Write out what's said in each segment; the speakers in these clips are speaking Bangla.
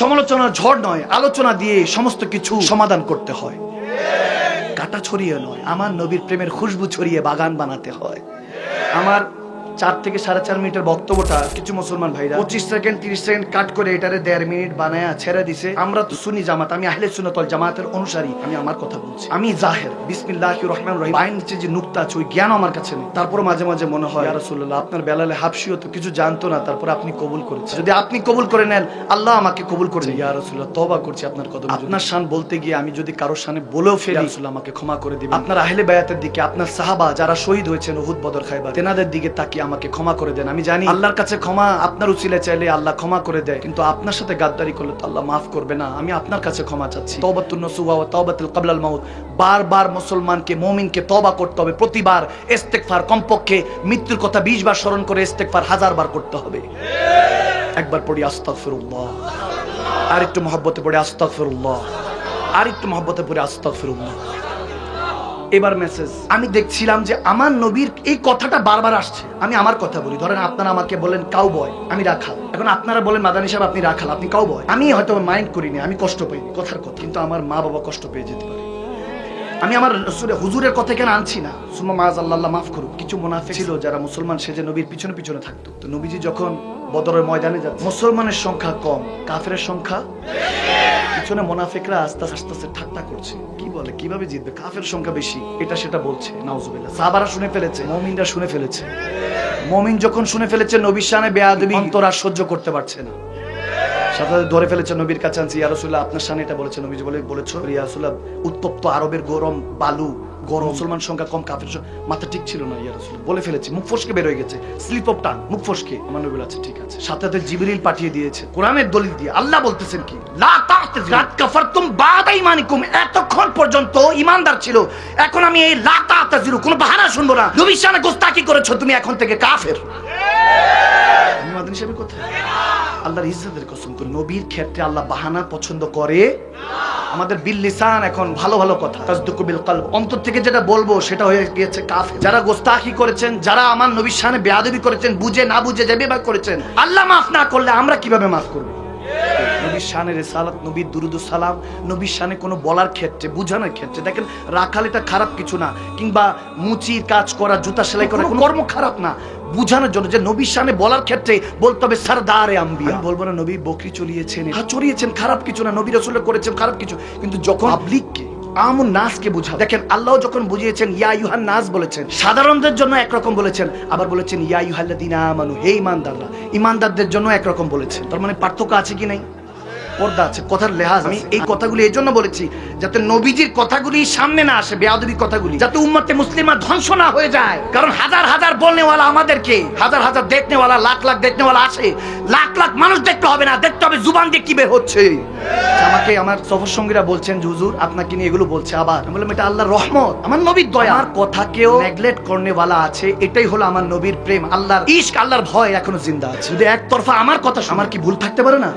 সমালোচনার ঝড় নয়, আলোচনা দিয়ে সমস্ত কিছু সমাধান করতে হয়। কাটা ছড়িয়ে নয়, আমার নবীর প্রেমের খুশবু ছড়িয়ে বাগান বানাতে হয়। আমার চার থেকে সাড়ে চার মিনিটের বক্তব্যটা কিছু মুসলমান ভাইরা। পঁচিশ সেকেন্ড তিরিশ সেকেন্ড কাট করে এটারে দেড় মিনিট বানায় ছেড়ে দিছে। আমরা তো সুনি জামাত আমি আহলে সুন্নতল জামাতের অনুসারী আমি আমার কথা বলছি। আমি জাহের বিসমিল্লাহ রহমান রহিম। বাইন নিচে যে নুক্তা আছে ওই জ্ঞান আমার কাছে নেই। তারপর মাঝে মাঝে মনে হয় ইয়া রাসূলুল্লাহ আপনার বেলালে হাফসিও তো কিছু জানতো না তারপর আপনি কবুল করেছেন। যদি আপনি কবুল করে নেন আল্লাহ আমাকে কবুল করে নেন। ইয়া রাসূলুল্লাহ তওবা করছি আপনার কদমে আপনার শান বলতে গিয়ে আমি যদি কারোর শানে বলেও ফেলি ইয়া আমাকে ক্ষমা করে দিবেন। আপনার আহলে বায়াতের দিকে আপনার সাহাবা যারা শহীদ হয়েছেন উহুদ বদর খাইবার তেনাদের দিকে তাকিয়ে আমাকে ক্ষমা করে দেন। আমি জানি আল্লাহর কাছে ক্ষমা আপনার উচিলে চাইলে আল্লাহ ক্ষমা করে দেয়। কিন্তু আপনার সাথে গাদ্দারি করলে তো আল্লাহ মাফ করবে না। আমি আপনার কাছে ক্ষমা চাচ্ছি। তওবাতুন নসুহা ওয়া তওবাতুল ক্বাবলাল মাউত। বারবার মুসলমানকে, মুমিনকে তওবা করতে হবে। প্রতিবার ইস্তেগফার কমপক্ষে মৃত্যুর কথা 20 বার স্মরণ করে ইস্তেগফার হাজার বার করতে হবে। একবার পড়ি আস্তাগফিরুল্লাহ। আর একটু মহব্বতে পড়ে আস্তাগফিরুল্লাহ। আর একটু মহব্বতে পড়ে আস্তাগফিরুল্লাহ। এবার মেসেজ আমি দেখছিলাম যে আমার নবীর এই কথাটা বারবার আসছে। আমি আমার কথা বলি। ধরেন আপনারা আমাকে বলেন কাউ বয় আমি রাখাল। এখন আপনারা বলেন, মাদানি সাহেব, আপনি রাখাল, আপনি কাউ বয় আমি হয়তো মাইন্ড করিনি, আমি কষ্ট পাইনি কথার কথা। কিন্তু আমার মা বাবা কষ্ট পেয়ে যেতে পারে। আমি আমার হুজুরের কথা কেন আনছি না। সুমা মাজ আল্লাহ মাফ করুক। কিছু মুনাফিক ছিল যারা মুসলমান সেজে নবীর পিছনে পিছনে থাকতো। তো নবীজি যখন বদরের ময়দানে যাচ্ছে মুসলমানের সংখ্যা কম, কাফেরের সংখ্যা পিছনে আস্তে আস্তে আস্তে ঠাট্টা করছে। কি বলে? কীভাবে জিতবে? কাফের সংখ্যা বেশি। এটা সেটা বলছে, নাউজুবিল্লাহ। শুনে ফেলেছে, মমিনরা শুনে ফেলেছে। মমিন যখন শুনে ফেলেছে, নবীর শানে বেয়াদবি আর সহ্য করতে পারছে না। সাথে ধরে ফেলেছে নবীর কাছে আনছি ইয়া রাসূলুল্লাহ আপনার শানে এটা বলেছে নবীজি বলে বলেছ? ইয়া রাসূলুল্লাহ উত্তপ্ত আরবের গরম বালু গরম মুসলমান সংখ্যা কম কাফের মাথা ঠিক ছিল না ইয়া রাসূলুল্লাহ বলে ফেলেছি মুখ ফসকে বের হয়ে গেছে স্লিপ অফ টাং মুখ ফসকে। আমার নবী আছে ঠিক আছে। সাথে সাথে জিবরিল পাঠিয়ে দিয়েছে কোরআনের দলিল দিয়ে আল্লাহ বলতেছেন কি লা কাফারতুম বাদা এতক্ষণ পর্যন্ত ইমানদার ছিল এখন আমি এই লা কোনো বাহানা শুনব না। নবীর শানে গোস্তাকি করেছ তুমি এখন থেকে কাফের। আমি মাদানী সাহেবের কোথায়? আল্লাহর ইজ্জতের কসম করে। নবীর ক্ষেত্রে আল্লাহ বাহানা পছন্দ করে। আমাদের বিল্লিসান এখন ভালো ভালো কথা। তাজদুকুবিল অন্তর থেকে যেটা বলব, সেটা হয়ে গিয়েছে কাফে যারা গোস্তাখি করেছেন, যারা আমার নবীর শানে বেয়াদবি করেছেন, বুঝে না বুঝে যাবে বা করেছেন, আল্লাহ মাফ না করলে আমরা কীভাবে মাফ করব? নবীর শানের সালাত নবীর দুরুদ সালাম নবীর শানে কোনো বলার ক্ষেত্রে বুঝানোর ক্ষেত্রে। দেখেন রাখাল এটা খারাপ কিছু না কিংবা মুচির কাজ করা জুতা সেলাই করা কোনো কর্ম খারাপ না। বুঝানোর জন্য যে নবীর শানে বলার ক্ষেত্রে বলতে হবে সরদারে আম্বিয়া। আমি বলব না নবী বকরি চলিয়েছেন। হ্যাঁ চড়িয়েছেন খারাপ কিছু না নবী রসুল করেছেন খারাপ কিছু। কিন্তু যখন পাবলিককে আমন নাসকে বুঝা দেখেন, আল্লাহ যখন বুঝিয়েছেন, ইয়া ইউহান নাস বলেছেন, সাধারণদের জন্য একরকম বলেছেন, আবার বলেছেন, ইয়া ইউহাল্লাদিনা আমানু, হে ইমানদাররা, ইমানদারদের জন্য একরকম বলেছেন। তার মানে পার্থক্য আছে কি নাই? পর্দা আছে কথার লেহাজ আমি এই কথাগুলি এই জন্য বলেছি যাতে নবীজির কথাগুলি সামনে না আসে বেয়াদবি কথাগুলি। যাতে উম্মতে মুসলিমা ধ্বংস না হয়ে যায়। কারণ হাজার হাজার বলনেওয়ালা আমাদেরকে হাজার হাজার দেখনেওয়ালা লাখ লাখ দেখনেওয়ালা আসে। লাখ লাখ মানুষ দেখতে হবে না দেখতে হবে জুবান দিয়ে কি বের হচ্ছে। আমাকে আমার সফর সঙ্গীরা বলছেন হুজুর আপনাকে নিয়ে এগুলো বলছে আবার। আমি বললাম এটা আল্লাহর রহমত আমার নবীর দয়া। আমার কথাকেও নেগলেক্ট করনেওয়ালা আছে এটাই হলো আমার নবীর প্রেম আল্লাহর ইশক আল্লাহর ভয় এখনও জিন্দা আছে। যদি একতরফা আমার কথা আমার কি ভুল থাকতে পারে না?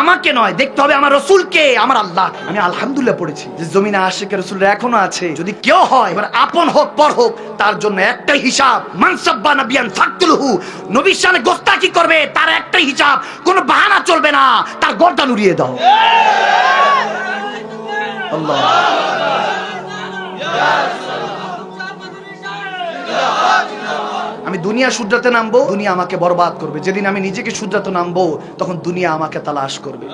আমাকে নয় দেখতে হবে আমার রসুলকে আমার আল্লাহ। আমি আলহামদুলিল্লাহ পড়েছি যে জমিনে আশেকে রসুল এখনও আছে। যদি কেউ হয় এবার আপন হোক পর হোক তার জন্য একটাই হিসাব মানসাব্বা নবিয়ান ফাকতুলহু। নবীর সামনে গোস্তাকি করবে তার একটাই হিসাব কোনো বাহানা চলবে না তার গর্দান উড়িয়ে দাও। আল্লাহ। আমি দুনিয়া শুদ্রাতে নামবো, দুনিয়া আমাকে বরবাদ করবে। যেদিন আমি নিজেকে শুদ্রাতে নামবো, তখন দুনিয়া আমাকে তালাশ করবে।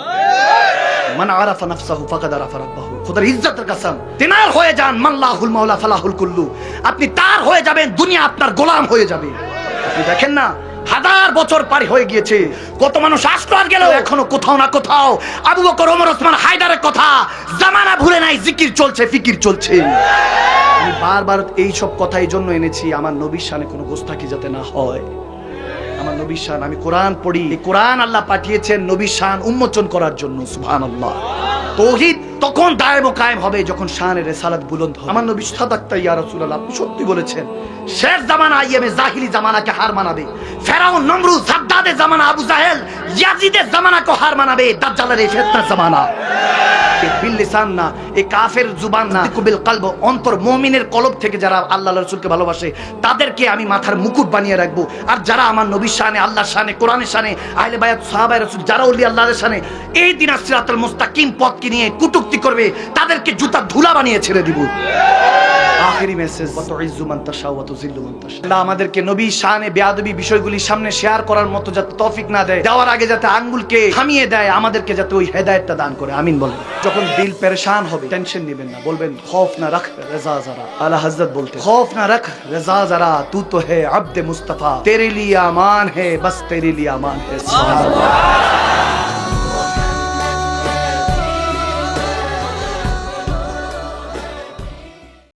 মান আরাফা নাফসাহু ফাকাদ আরাফা রাব্বাহু। খোদার ইজ্জতের কসম। তিনার হয়ে যান মাল্লাহুল মাওলা ফালাহুল কুল্লু। আপনি তার হয়ে যাবেন, দুনিয়া আপনার গোলাম হয়ে যাবে। আপনি দেখেন না হাজার বছর পারি হয়ে গিয়েছে। কত মানুষ আসলো আর গেল? এখনও কোথাও না কোথাও আবু বকর, ওমর, ওসমান হায়দারের কথা জামানা ভুলে নাই, জিকির চলছে, ফিকির চলছে। আমি বারবার এই সব কথা এই জন্য এনেছি, আমার নবীর শানে কোনো গোস্তাকি যাতে না হয়। আমার নবীর শান, আমি কোরআন পড়ি। কোরআন আল্লাহ পাঠিয়েছেন নবীর শান উন্মোচন করার জন্য, সুবহানাল্লাহ। তৌহিদ তখন দায়েম ও কায়েম হবে যখন শানের রেসালাত বুলন্দ হবে। আমার নবী সাদাক্তা ইয়া রাসূলুল্লাহ, আপনি সত্যি বলেছেন। শেষ জামানা আইয়ামে জাহিলি জামানাকে হার মানাবে। ফেরাউন, নমরুদ, সাদ্দাদের জামানা, আবু জাহেল, ইয়াজিদের জামানাকে হার মানাবে। দাজ্জালের এই ফিতনার জামানা। না কাফের জুবান না কুবিল অন্তর কলব থেকে যারা আল্লাহ রাসূলকে ভালোবাসে, তাদেরকে আমি মাথার মুকুট বানিয়ে রাখব। আর যারা আমার নবীর শানে, আল্লাহর শানে, কোরআনের শানে, আহলে বায়াত সাহাবায়ে যারা ওলি আল্লাহর শানে, এই দিন সিরাতুল মুস্তাকিম পথকে নিয়ে কুটুক্তি করবে, তাদেরকে জুতা ধুলা বানিয়ে ছেড়ে দিব। মান মান আল্লাহ আমাদেরকে নবী শানে বেয়াদবি বিষয়গুলি সামনে শেয়ার করার মতো যাতে তৌফিক না দেয় যাওয়ার আগে যাতে আঙ্গুলকে থামিয়ে দেয়, আমাদেরকে যাতে ওই হেদায়েতটা দান করে। আমিন বলেন। যখন দিল পেরেশান হবে টেনশন নেবেন না, বলবেন, খৌফ না রাখ রেজা যারা। আলা হযরত বলতে খৌফ না রাখ রেজা যারা, তু তো হে আব্দে মুস্তাফা, তেরে লিয়ে আমান হে, বস তেরে লিয়ে আমান হে।